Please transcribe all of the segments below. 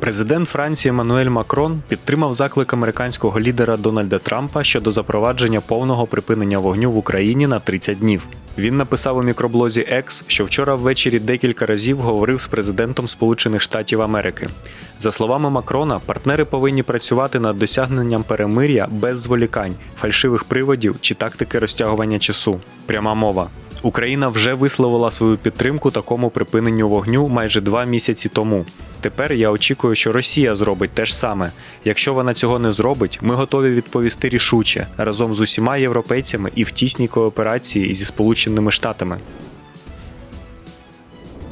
Президент Франції Еммануель Макрон підтримав заклик американського лідера Дональда Трампа щодо запровадження повного припинення вогню в Україні на 30 днів. Він написав у мікроблозі X, що вчора ввечері декілька разів говорив з президентом Сполучених Штатів Америки. За словами Макрона, партнери повинні працювати над досягненням перемир'я без зволікань, фальшивих приводів чи тактики розтягування часу. Пряма мова. Україна вже висловила свою підтримку такому припиненню вогню майже два місяці тому. Тепер я очікую, що Росія зробить те ж саме. Якщо вона цього не зробить, ми готові відповісти рішуче разом з усіма європейцями і в тісній кооперації зі Сполученими Штатами.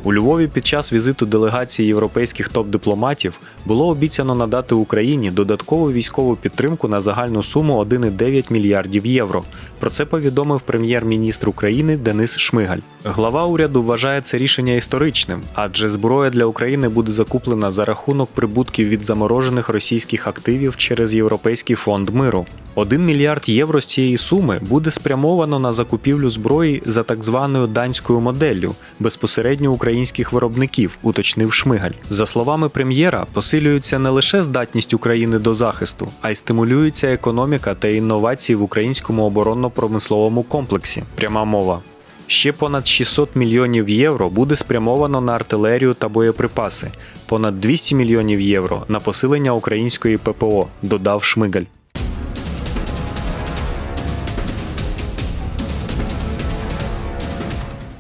У Львові під час візиту делегації європейських топ-дипломатів було обіцяно надати Україні додаткову військову підтримку на загальну суму 1,9 мільярдів євро. Про це повідомив прем'єр-міністр України Денис Шмигаль. Глава уряду вважає це рішення історичним, адже зброя для України буде закуплена за рахунок прибутків від заморожених російських активів через Європейський фонд миру. 1 мільярд євро з цієї суми буде спрямовано на закупівлю зброї за так званою данською моделлю безпосередньо українських виробників, уточнив Шмигаль. За словами прем'єра, посилюється не лише здатність України до захисту, а й стимулюється економіка та інновації в українському оборонно-промисловому комплексі. Пряма мова. Ще понад 600 мільйонів євро буде спрямовано на артилерію та боєприпаси, понад 200 мільйонів євро на посилення української ППО, додав Шмигаль.